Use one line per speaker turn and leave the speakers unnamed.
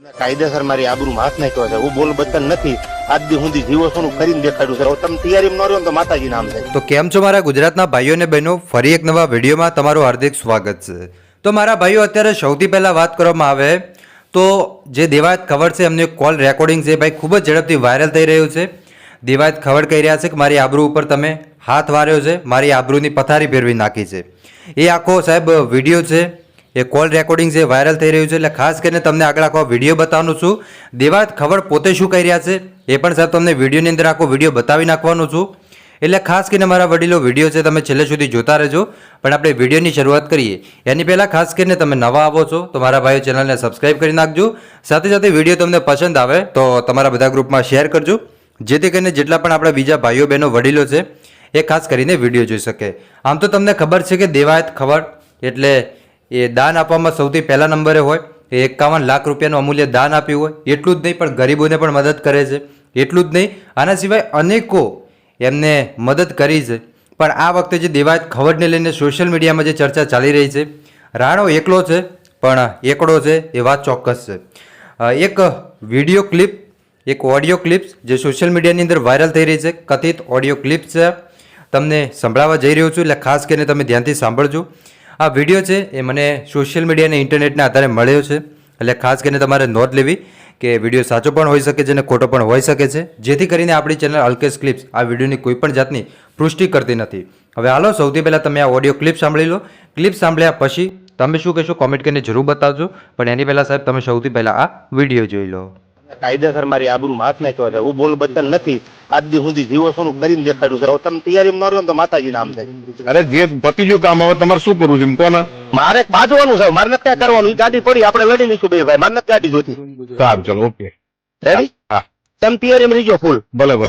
કાયદેસર મારી આબરૂ હાથ નાખ્યો છે, હું બોલ બતન નથી. આજ દી સુધી જીવો છું કરીને દેખાડ્યું છે. તમે તૈયારી ન રહ્યો તો માતાજી નામ છે.
તો કેમ છો મારા ગુજરાતના ભાઈઓ અને બહેનો? ફરી એક નવા વિડીયોમાં તમારું હાર્દિક સ્વાગત છે. તો મારા ભાઈઓ, અત્યારે સૌથી પહેલાં વાત કરવામાં આવે તો જે દેવાયત ખબર છે, એમની કોલ રેકોર્ડિંગ છે. ભાઈ ખૂબ જ ઝડપથી વાયરલ થઈ રહ્યું છે. દેવાયત ખબર કહી રહ્યા છે કે મારી આબરૂ ઉપર તમે હાથ વાર્યો છે, મારી આબરૂની પથારી ફેરવી નાખી છે. એ આખો સાહેબ વીડિયો છે. એ કોલ રેકોર્ડિંગ જે વાયરલ થઈ રહ્યું છે, એટલે ખાસ કરીને તમને આગળ આખો વીડિયો બતાવવાનું છું. દેવાયત ખબર પોતે શું કહી રહ્યા છે? એ પણ સાહેબ તમને વિડીયોની અંદર આખો વીડિયો બતાવી નાખવાનો છું. એટલે ખાસ કરીને મારા વડીલો વીડિયો છે, તમે છેલ્લે સુધી જોતા રહેજો. પણ આપણે વિડીયોની શરૂઆત કરીએ. એની પહેલાં ખાસ કરીને તમે નવા આવો છો, તો મારા ભાઈઓ ચેનલને સબસ્ક્રાઈબ કરી નાખજો. સાથે સાથે વીડિયો તમને પસંદ આવે, તો તમારા બધા ગ્રુપમાં શેર કરજો. જેથી કરીને જેટલા પણ આપણા બીજા ભાઈઓ, બહેનો, વડીલો છે, એ ખાસ કરીને વીડિયો જોઈ શકે. આમ તો તમને ખબર છે કે દેવાયત ખબર, એટલે એ દાન આપવામાં સૌથી પહેલા નંબરે હોય, એ એકાવન લાખ રૂપિયાનું અમૂલ્ય દાન આપ્યું હોય, એટલું જ નહીં, પણ ગરીબોને પણ મદદ કરે છે. એટલું જ નહીં, આના સિવાય અનેકો એમને મદદ કરી છે. પણ આ વખતે જે દેવાયત ખબરને લઈને સોશિયલ મીડિયામાં જે ચર્ચા ચાલી રહી છે, રાણો એકલો છે, પણ એકડો છે, એ વાત ચોક્કસ છે. એક વીડિયો ક્લિપ, એક ઓડિયો ક્લિપ્સ જે સોશિયલ મીડિયાની અંદર વાયરલ થઈ રહી છે, કથિત ઓડિયો ક્લિપ્સ છે. તમને સંભળાવવા જઈ રહ્યો છું, એટલે ખાસ કરીને તમે ધ્યાનથી સાંભળજો. આ વીડિયો છે એ મને સોશિયલ મીડિયા અને ઇન્ટરનેટના આધારે મળ્યો છે. એટલે ખાસ કરીને તમારે નોંધ લેવી કે વીડિયો સાચો પણ હોઈ શકે છે અને ખોટો પણ હોઈ શકે છે. જેથી કરીને આપણી ચેનલ અલ્કેશ ક્લિપ્સ આ વિડીયોની કોઈ પણ જાતની પુષ્ટિ કરતી નથી. હવે હાલો, સૌથી પહેલાં તમે આ ઓડિયો ક્લિપ સાંભળી લો. ક્લિપ સાંભળ્યા પછી તમે શું કહેશો? કોમેન્ટ કરીને જરૂર બતાવજો. પણ એની પહેલાં સાહેબ, તમે સૌથી પહેલાં આ વીડિયો જોઈ લો.
કાયદેસર મારી આબરૂ હાથ નાખ્યો છે. હું બોલ બચન નથી. આજ દી સુધી જીવો છું કરીને દેખાડ્યું છે. હવે તમે તૈયારી ન રહ્યો તો માતાજી નામ થાય.
અરે જે પતી ગયું કામ હવે તમારે શું કરવું છે એમ કોને?
મારે બાજવાનું છે. મારે નથી ક્યાં કરવાનું. ગાડી પડી. આપણે લડી લઈશું બે ભાઈ. મારે નથી ગાડી જોતી
સારું ચલો ઓકે.
રેડી
હા.
તમે તૈયારી રહીજો ફૂલ.
ભલે ભલે.